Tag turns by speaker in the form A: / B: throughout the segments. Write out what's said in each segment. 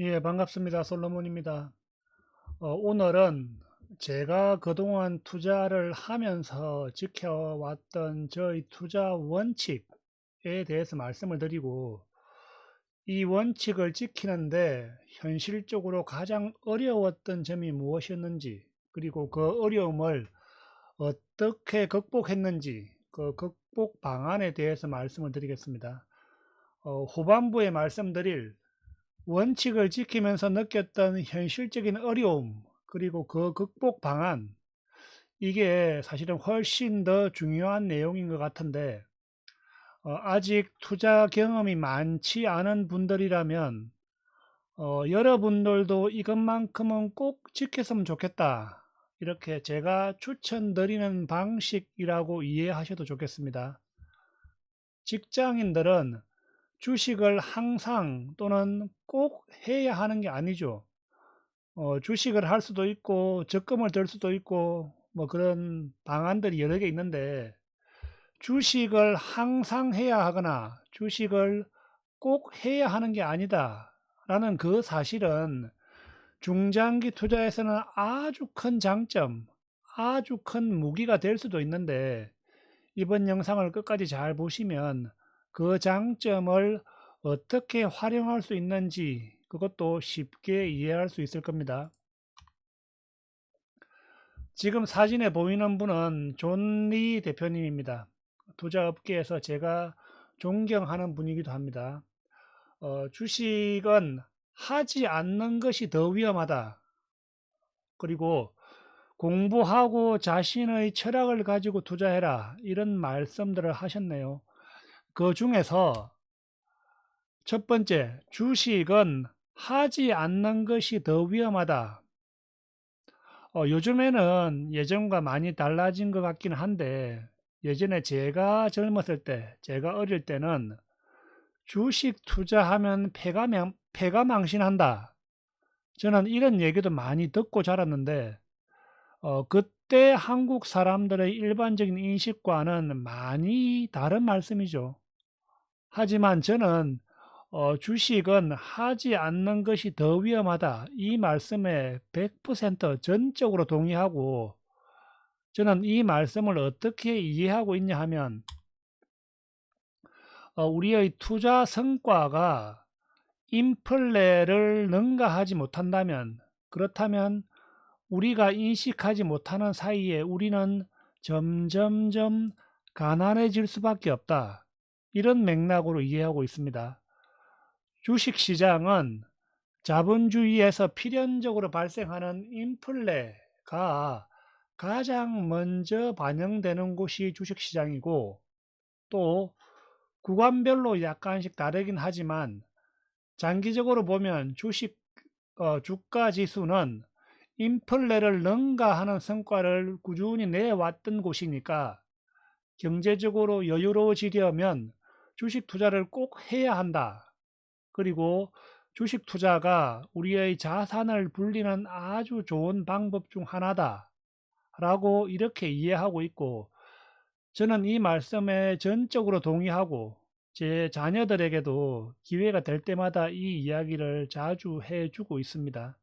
A: 예, 반갑습니다. 솔로몬입니다. 어, 오늘은 제가 그동안 투자를 하면서 지켜왔던 저희 투자 원칙에 대해서 말씀을 드리고 이 원칙을 지키는데 현실적으로 가장 어려웠던 점이 무엇이었는지 그리고 그 어려움을 어떻게 극복했는지 그 극복 방안에 대해서 말씀을 드리겠습니다. 어, 후반부에 말씀드릴 원칙을 지키면서 느꼈던 현실적인 어려움 그리고 그 극복 방안 이게 사실은 훨씬 더 중요한 내용인 것 같은데 어, 아직 투자 경험이 많지 않은 분들이라면 어, 여러분들도 이것만큼은 꼭 지켰으면 좋겠다. 이렇게 제가 추천드리는 방식이라고 이해하셔도 좋겠습니다. 직장인들은 주식을 항상 또는 꼭 해야 하는 게 아니죠. 어, 주식을 할 수도 있고 적금을 들 수도 있고 뭐 그런 방안들이 여러 개 있는데 주식을 항상 해야 하거나 주식을 꼭 해야 하는 게 아니다 라는 그 사실은 중장기 투자에서는 아주 큰 장점 아주 큰 무기가 될 수도 있는데 이번 영상을 끝까지 잘 보시면 그 장점을 어떻게 활용할 수 있는지 그것도 쉽게 이해할 수 있을 겁니다. 지금 사진에 보이는 분은 존리 대표님입니다. 투자업계에서 제가 존경하는 분이기도 합니다. 어, 주식은 하지 않는 것이 더 위험하다. 그리고 공부하고 자신의 철학을 가지고 투자해라. 이런 말씀들을 하셨네요. 그 중에서 첫 번째, 주식은 하지 않는 것이 더 위험하다. 어, 요즘에는 예전과 많이 달라진 것 같긴 한데 예전에 제가 젊었을 때, 제가 어릴 때는 주식 투자하면 폐가, 폐가 망신한다. 저는 이런 얘기도 많이 듣고 자랐는데 어, 그때 한국 사람들의 일반적인 인식과는 많이 다른 말씀이죠. 하지만 저는 어, 주식은 하지 않는 것이 더 위험하다. 이 말씀에 100% 전적으로 동의하고 저는 이 말씀을 어떻게 이해하고 있냐 하면 어, 우리의 투자 성과가 인플레를 능가하지 못한다면 그렇다면 우리가 인식하지 못하는 사이에 우리는 점점점 가난해질 수밖에 없다. 이런 맥락으로 이해하고 있습니다. 주식시장은 자본주의에서 필연적으로 발생하는 인플레가 가장 먼저 반영되는 곳이 주식시장이고 또 구간별로 약간씩 다르긴 하지만 장기적으로 보면 주식 어, 주가 지수는 인플레를 능가하는 성과를 꾸준히 내왔던 곳이니까 경제적으로 여유로워지려면 주식 투자를 꼭 해야 한다. 그리고 주식 투자가 우리의 자산을 불리는 아주 좋은 방법 중 하나다. 라고 이렇게 이해하고 있고 저는 이 말씀에 전적으로 동의하고 제 자녀들에게도 기회가 될 때마다 이 이야기를 자주 해주고 있습니다.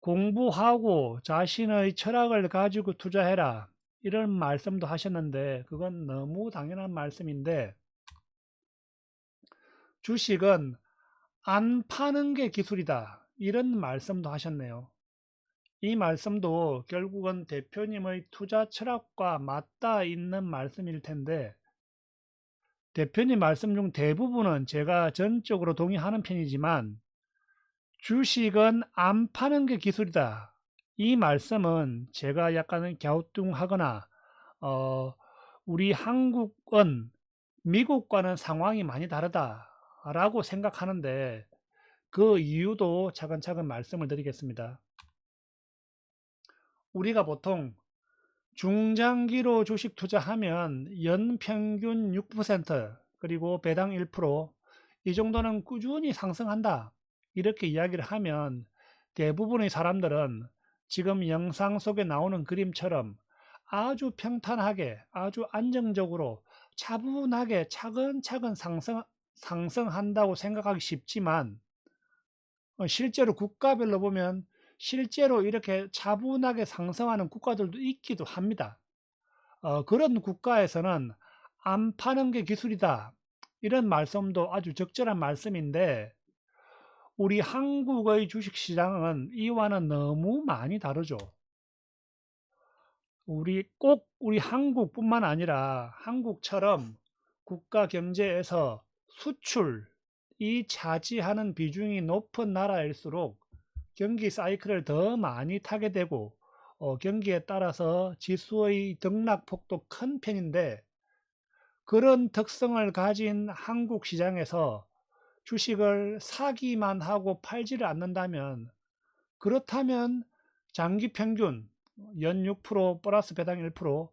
A: 공부하고 자신의 철학을 가지고 투자해라. 이런 말씀도 하셨는데 그건 너무 당연한 말씀인데 주식은 안 파는 게 기술이다. 이런 말씀도 하셨네요. 이 말씀도 결국은 대표님의 투자 철학과 맞닿아 있는 말씀일 텐데 대표님 말씀 중 대부분은 제가 전적으로 동의하는 편이지만 주식은 안 파는 게 기술이다. 이 말씀은 제가 약간은 갸우뚱하거나 어, 우리 한국은 미국과는 상황이 많이 다르다라고 생각하는데 그 이유도 차근차근 말씀을 드리겠습니다. 우리가 보통 중장기로 주식 투자하면 연평균 6% 그리고 배당 1%이 정도는 꾸준히 상승한다. 이렇게 이야기를 하면 대부분의 사람들은 지금 영상 속에 나오는 그림처럼 아주 평탄하게 아주 안정적으로 차분하게 차근차근 상승, 상승한다고 생각하기 쉽지만 어, 실제로 국가별로 보면 실제로 이렇게 차분하게 상승하는 국가들도 있기도 합니다. 어, 그런 국가에서는 안 파는 게 기술이다. 이런 말씀도 아주 적절한 말씀인데 우리 한국의 주식시장은 이와는 너무 많이 다르죠. 우리 꼭 우리 한국뿐만 아니라 한국처럼 국가 경제에서 수출이 차지하는 비중이 높은 나라일수록 경기 사이클을 더 많이 타게 되고 어, 경기에 따라서 지수의 등락폭도 큰 편인데 그런 특성을 가진 한국 시장에서 주식을 사기만 하고 팔지를 않는다면 그렇다면 장기 평균 연 6% 플러스 배당 1%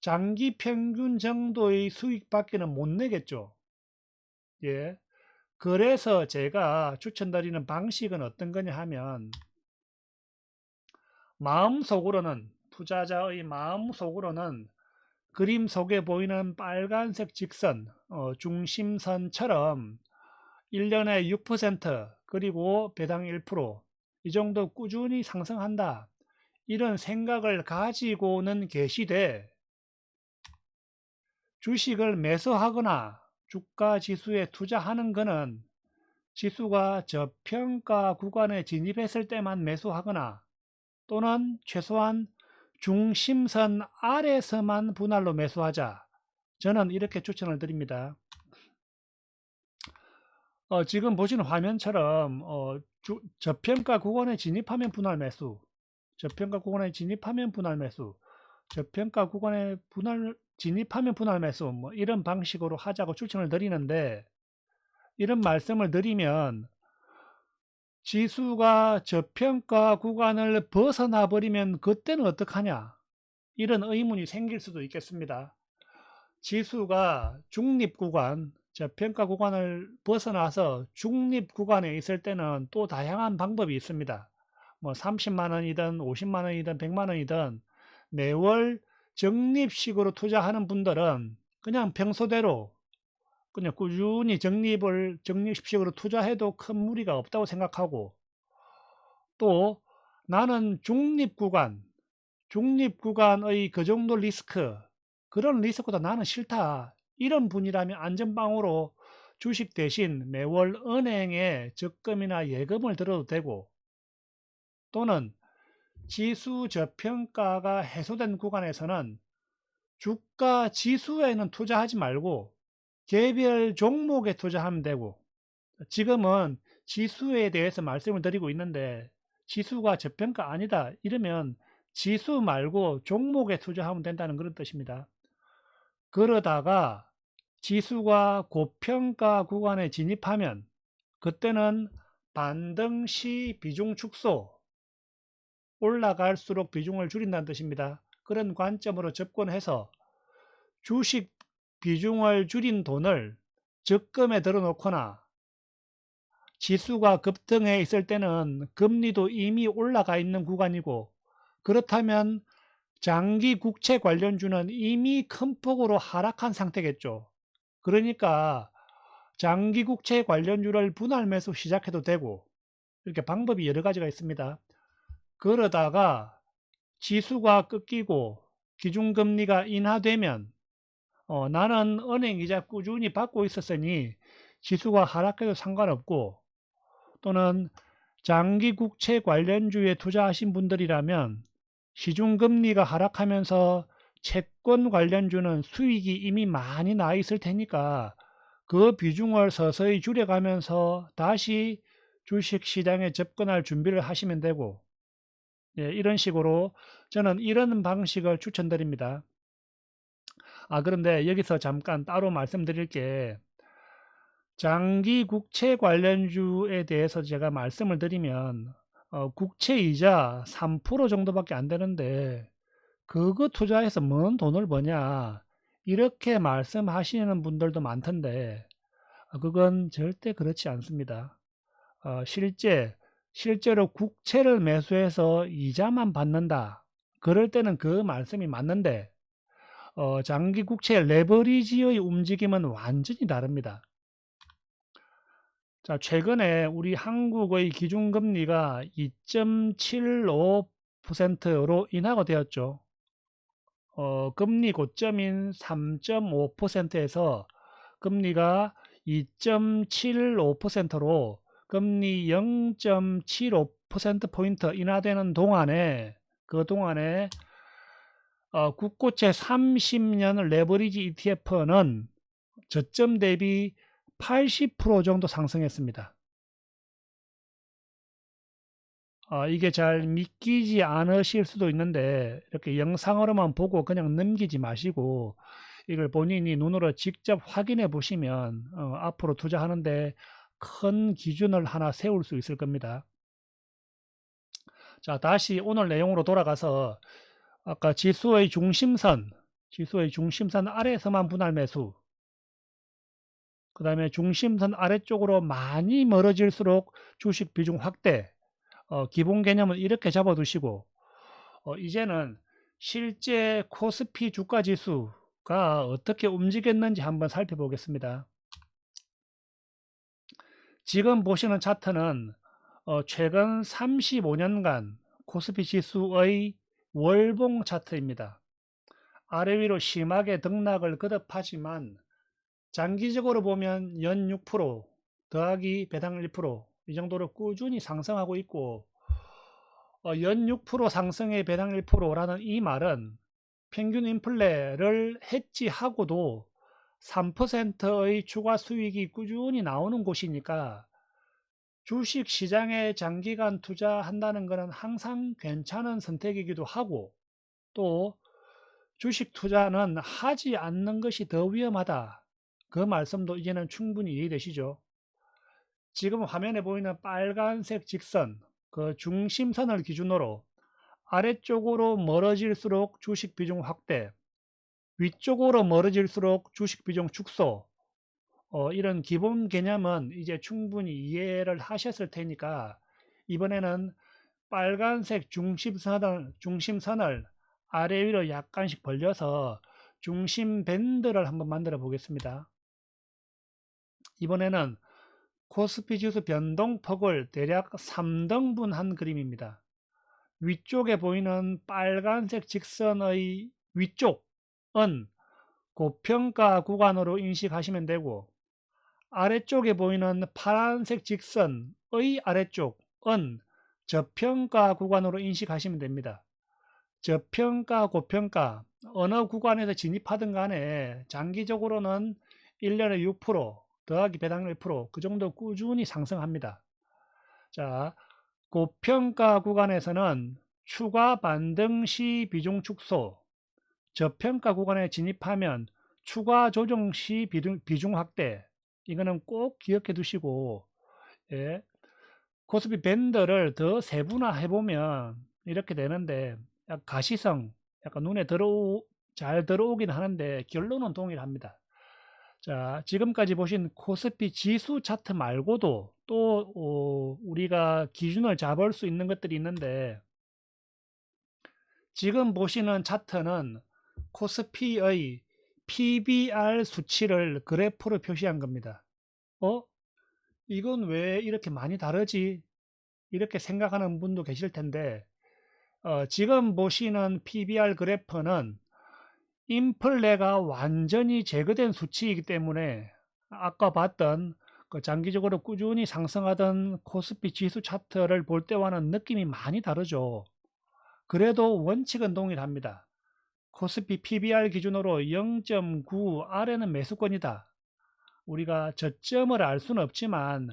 A: 장기 평균 정도의 수익밖에는 못 내겠죠. 예. 그래서 제가 추천드리는 방식은 어떤 거냐 하면 마음속으로는 투자자의 마음속으로는 그림 속에 보이는 빨간색 직선 어, 중심선처럼 1년에 6% 그리고 배당 1%이 정도 꾸준히 상승한다. 이런 생각을 가지고는 계시되 주식을 매수하거나 주가 지수에 투자하는 것은 지수가 저평가 구간에 진입했을 때만 매수하거나 또는 최소한 중심선 아래서만 분할로 매수하자. 저는 이렇게 추천을 드립니다. 어, 지금 보시는 화면처럼 어, 주, 저평가 구간에 진입하면 분할 매수. 저평가 구간에 진입하면 분할 매수. 저평가 구간에 분할 진입하면 분할 매수. 뭐 이런 방식으로 하자고 추천을 드리는데 이런 말씀을 드리면 지수가 저평가 구간을 벗어나 버리면 그때는 어떡하냐? 이런 의문이 생길 수도 있겠습니다. 지수가 중립 구간 저 평가 구간을 벗어나서 중립 구간에 있을 때는 또 다양한 방법이 있습니다. 뭐 30만 원이든 50만 원이든 100만 원이든 매월 적립식으로 투자하는 분들은 그냥 평소대로 그냥 꾸준히 적립을 적립식으로 투자해도 큰 무리가 없다고 생각하고 또 나는 중립 구간 중립 구간의 그 정도 리스크 그런 리스크보다 나는 싫다 이런 분이라면 안전방으로 주식 대신 매월 은행에 적금이나 예금을 들어도 되고 또는 지수 저평가가 해소된 구간에서는 주가 지수에는 투자하지 말고 개별 종목에 투자하면 되고 지금은 지수에 대해서 말씀을 드리고 있는데 지수가 저평가 아니다 이러면 지수 말고 종목에 투자하면 된다는 그런 뜻입니다. 그러다가 지수가 고평가 구간에 진입하면 그때는 반등 시 비중 축소 올라갈수록 비중을 줄인다는 뜻입니다. 그런 관점으로 접근해서 주식 비중을 줄인 돈을 적금에 들어놓거나 지수가 급등해 있을 때는 금리도 이미 올라가 있는 구간이고 그렇다면 장기 국채 관련주는 이미 큰 폭으로 하락한 상태겠죠. 그러니까 장기 국채 관련주를 분할 매수 시작해도 되고 이렇게 방법이 여러 가지가 있습니다. 그러다가 지수가 꺾이고 기준금리가 인하되면 어, 나는 은행 이자 꾸준히 받고 있었으니 지수가 하락해도 상관없고 또는 장기 국채 관련주에 투자하신 분들이라면 시중금리가 하락하면서 채권 관련주는 수익이 이미 많이 나 있을 테니까 그 비중을 서서히 줄여가면서 다시 주식시장에 접근할 준비를 하시면 되고 예, 이런 식으로 저는 이런 방식을 추천드립니다. 아 그런데 여기서 잠깐 따로 말씀드릴 게 장기 국채 관련주에 대해서 제가 말씀을 드리면 어, 국채 이자 3% 정도밖에 안 되는데 그거 투자해서 뭔 돈을 버냐 이렇게 말씀하시는 분들도 많던데 어, 그건 절대 그렇지 않습니다. 어, 실제 실제로 국채를 매수해서 이자만 받는다. 그럴 때는 그 말씀이 맞는데 어, 장기 국채 레버리지의 움직임은 완전히 다릅니다. 자, 최근에 우리 한국의 기준금리가 2.75%로 인하가 되었죠. 어, 금리 고점인 3.5%에서 금리가 2.75%로 금리 0.75%포인트 인하되는 동안에 그 동안에 어, 국고채 30년 레버리지 ETF는 저점 대비 80% 정도 상승했습니다. 어, 이게 잘 믿기지 않으실 수도 있는데 이렇게 영상으로만 보고 그냥 넘기지 마시고 이걸 본인이 눈으로 직접 확인해 보시면 어, 앞으로 투자하는데 큰 기준을 하나 세울 수 있을 겁니다. 자 다시 오늘 내용으로 돌아가서 아까 지수의 중심선 지수의 중심선 아래에서만 분할 매수 그 다음에 중심선 아래쪽으로 많이 멀어질수록 주식 비중 확대 어, 기본 개념을 이렇게 잡아두시고 어, 이제는 실제 코스피 주가 지수가 어떻게 움직였는지 한번 살펴보겠습니다. 지금 보시는 차트는 어, 최근 35년간 코스피 지수의 월봉 차트입니다. 아래 위로 심하게 등락을 거듭하지만 장기적으로 보면 연 6% 더하기 배당 1% 이 정도로 꾸준히 상승하고 있고 어, 연6% 상승의 배당 1%라는 이 말은 평균 인플레를 해지하고도 3%의 추가 수익이 꾸준히 나오는 곳이니까 주식 시장에 장기간 투자한다는 것은 항상 괜찮은 선택이기도 하고 또 주식 투자는 하지 않는 것이 더 위험하다. 그 말씀도 이제는 충분히 이해되시죠? 지금 화면에 보이는 빨간색 직선, 그 중심선을 기준으로 아래쪽으로 멀어질수록 주식 비중 확대, 위쪽으로 멀어질수록 주식 비중 축소, 어, 이런 기본 개념은 이제 충분히 이해를 하셨을 테니까 이번에는 빨간색 중심선을, 중심선을 아래 위로 약간씩 벌려서 중심 밴드를 한번 만들어 보겠습니다. 이번에는 코스피 지수 변동폭을 대략 3등분 한 그림입니다. 위쪽에 보이는 빨간색 직선의 위쪽은 고평가 구간으로 인식하시면 되고 아래쪽에 보이는 파란색 직선의 아래쪽은 저평가 구간으로 인식하시면 됩니다. 저평가, 고평가 어느 구간에서 진입하든 간에 장기적으로는 1년에 6% 더하기 배당 1%그 정도 꾸준히 상승합니다. 자, 고평가 구간에서는 추가 반등 시 비중 축소, 저평가 구간에 진입하면 추가 조정 시 비중, 비중 확대, 이거는 꼭 기억해 두시고, 예. 코스피 밴드를 더 세분화해 보면 이렇게 되는데, 가시성, 약간 눈에 들어오, 잘 들어오긴 하는데, 결론은 동일합니다. 자, 지금까지 보신 코스피 지수 차트 말고도 또 어, 우리가 기준을 잡을 수 있는 것들이 있는데 지금 보시는 차트는 코스피의 PBR 수치를 그래프로 표시한 겁니다. 어? 이건 왜 이렇게 많이 다르지? 이렇게 생각하는 분도 계실 텐데 어, 지금 보시는 PBR 그래프는 인플레가 완전히 제거된 수치이기 때문에 아까 봤던 그 장기적으로 꾸준히 상승하던 코스피 지수 차트를 볼 때와는 느낌이 많이 다르죠. 그래도 원칙은 동일합니다. 코스피 PBR 기준으로 0.9 아래는 매수권이다. 우리가 저점을 알 수는 없지만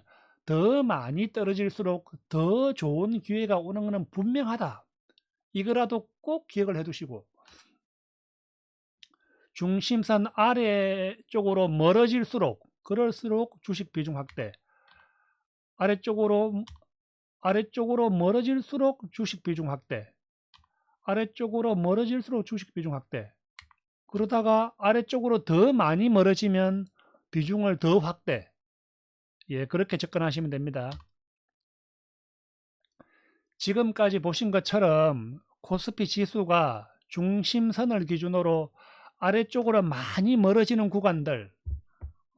A: 더 많이 떨어질수록 더 좋은 기회가 오는 것은 분명하다. 이거라도 꼭 기억을 해 두시고 중심선 아래쪽으로 멀어질수록 그럴수록 주식 비중 확대. 아래쪽으로 아래쪽으로 멀어질수록 주식 비중 확대. 아래쪽으로 멀어질수록 주식 비중 확대. 그러다가 아래쪽으로 더 많이 멀어지면 비중을 더 확대. 예 그렇게 접근하시면 됩니다. 지금까지 보신 것처럼 코스피 지수가 중심선을 기준으로 아래쪽으로 많이 멀어지는 구간들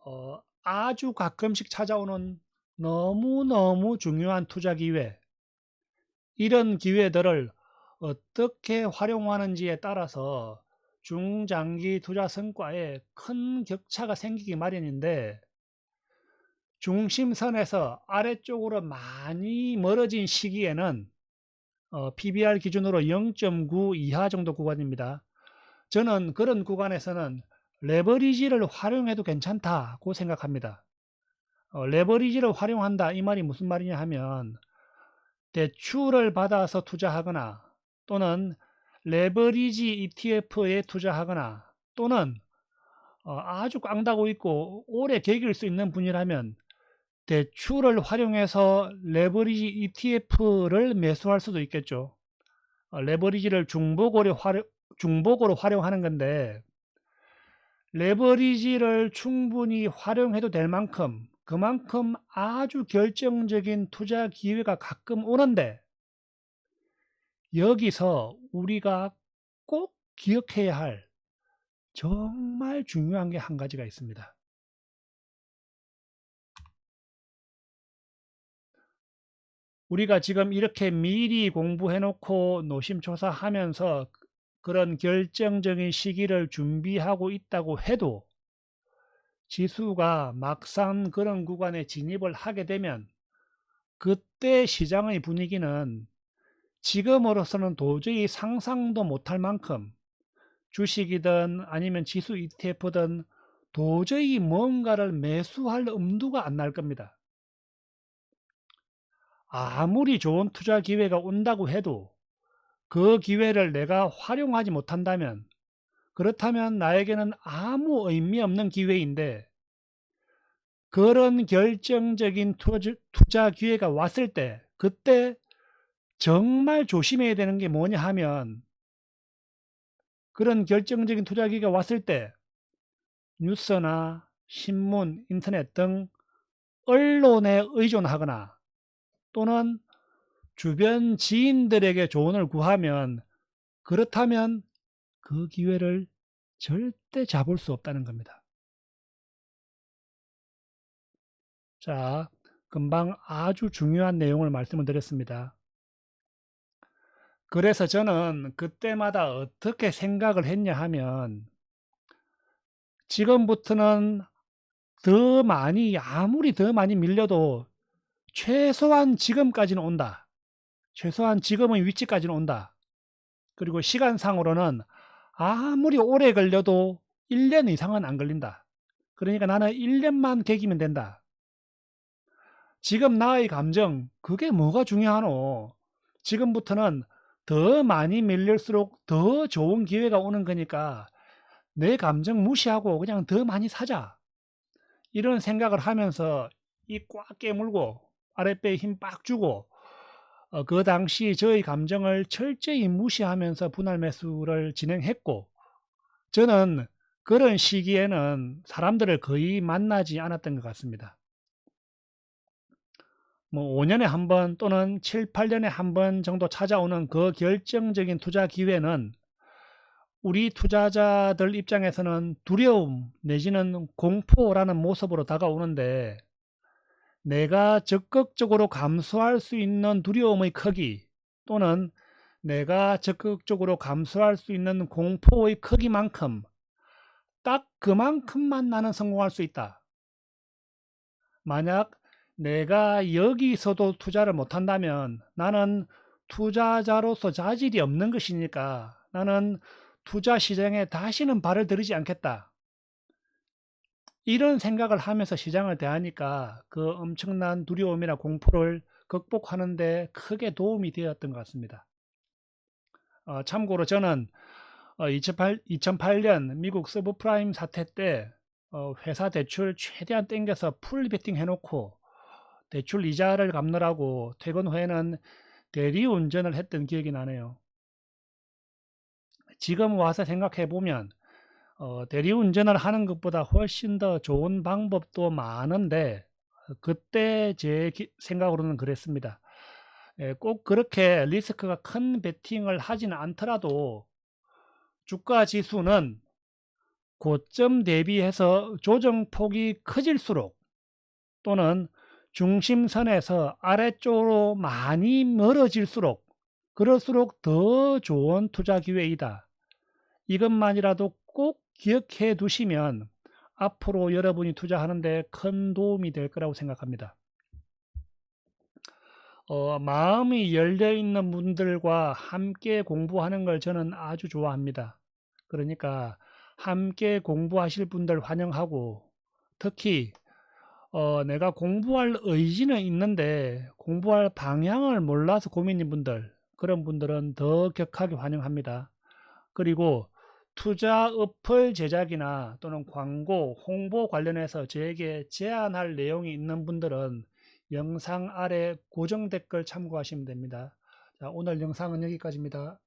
A: 어, 아주 가끔씩 찾아오는 너무너무 중요한 투자 기회 이런 기회들을 어떻게 활용하는지에 따라서 중장기 투자 성과에 큰 격차가 생기기 마련인데 중심선에서 아래쪽으로 많이 멀어진 시기에는 어, PBR 기준으로 0.9 이하 정도 구간입니다. 저는 그런 구간에서는 레버리지를 활용해도 괜찮다고 생각합니다. 어, 레버리지를 활용한다 이 말이 무슨 말이냐 하면 대출을 받아서 투자하거나 또는 레버리지 ETF에 투자하거나 또는 어, 아주 꽝다고 있고 오래 개길 수 있는 분이라면 대출을 활용해서 레버리지 ETF를 매수할 수도 있겠죠. 어, 레버리지를 활용, 중복으로 활용하는 건데 레버리지를 충분히 활용해도 될 만큼 그만큼 아주 결정적인 투자 기회가 가끔 오는데 여기서 우리가 꼭 기억해야 할 정말 중요한 게 한 가지가 있습니다. 우리가 지금 이렇게 미리 공부해 놓고 노심초사하면서 그런 결정적인 시기를 준비하고 있다고 해도 지수가 막상 그런 구간에 진입을 하게 되면 그때 시장의 분위기는 지금으로서는 도저히 상상도 못할 만큼 주식이든 아니면 지수 ETF든 도저히 뭔가를 매수할 엄두가 안 날 겁니다. 아무리 좋은 투자 기회가 온다고 해도 그 기회를 내가 활용하지 못한다면 그렇다면 나에게는 아무 의미 없는 기회인데 그런 결정적인 투자 기회가 왔을 때 그때 정말 조심해야 되는 게 뭐냐 하면 그런 결정적인 투자 기회가 왔을 때 뉴스나 신문, 인터넷 등 언론에 의존하거나 또는 주변 지인들에게 조언을 구하면 그렇다면 그 기회를 절대 잡을 수 없다는 겁니다. 자, 금방 아주 중요한 내용을 말씀을 드렸습니다. 그래서 저는 그때마다 어떻게 생각을 했냐 하면 지금부터는 더 많이 아무리 더 많이 밀려도 최소한 지금까지는 온다. 최소한 지금의 위치까지는 온다. 그리고 시간상으로는 아무리 오래 걸려도 1년 이상은 안 걸린다. 그러니까 나는 1년만 개기면 된다. 지금 나의 감정, 그게 뭐가 중요하노? 지금부터는 더 많이 밀릴수록 더 좋은 기회가 오는 거니까 내 감정 무시하고 그냥 더 많이 사자. 이런 생각을 하면서 이 꽉 깨물고 아랫배에 힘 빡 주고 어, 그 당시 저의 감정을 철저히 무시하면서 분할 매수를 진행했고 저는 그런 시기에는 사람들을 거의 만나지 않았던 것 같습니다. 뭐 5년에 한 번 또는 7, 8년에 한 번 정도 찾아오는 그 결정적인 투자 기회는 우리 투자자들 입장에서는 두려움 내지는 공포라는 모습으로 다가오는데 내가 적극적으로 감수할 수 있는 두려움의 크기 또는 내가 적극적으로 감수할 수 있는 공포의 크기만큼 딱 그만큼만 나는 성공할 수 있다. 만약 내가 여기서도 투자를 못한다면 나는 투자자로서 자질이 없는 것이니까 나는 투자 시장에 다시는 발을 들이지 않겠다. 이런 생각을 하면서 시장을 대하니까 그 엄청난 두려움이나 공포를 극복하는 데 크게 도움이 되었던 것 같습니다. 어, 참고로 저는 어, 2008, 2008년 미국 서브프라임 사태 때 어, 회사 대출 최대한 땡겨서 풀 베팅 해놓고 대출 이자를 갚느라고 퇴근 후에는 대리 운전을 했던 기억이 나네요. 지금 와서 생각해 보면 어, 대리운전을 하는 것보다 훨씬 더 좋은 방법도 많은데 그때 제 기, 생각으로는 그랬습니다. 예, 꼭 그렇게 리스크가 큰 베팅을 하지는 않더라도 주가 지수는 고점 대비해서 조정폭이 커질수록 또는 중심선에서 아래쪽으로 많이 멀어질수록 그럴수록 더 좋은 투자 기회이다. 이것만이라도 꼭 기억해 두시면 앞으로 여러분이 투자하는데 큰 도움이 될 거라고 생각합니다. 어, 마음이 열려 있는 분들과 함께 공부하는 걸 저는 아주 좋아합니다. 그러니까 함께 공부하실 분들 환영하고 특히 어, 내가 공부할 의지는 있는데 공부할 방향을 몰라서 고민인 분들 그런 분들은 더 격하게 환영합니다. 그리고 투자 어플 제작이나 또는 광고, 홍보 관련해서 저에게 제안할 내용이 있는 분들은 영상 아래 고정 댓글 참고하시면 됩니다. 자, 오늘 영상은 여기까지입니다.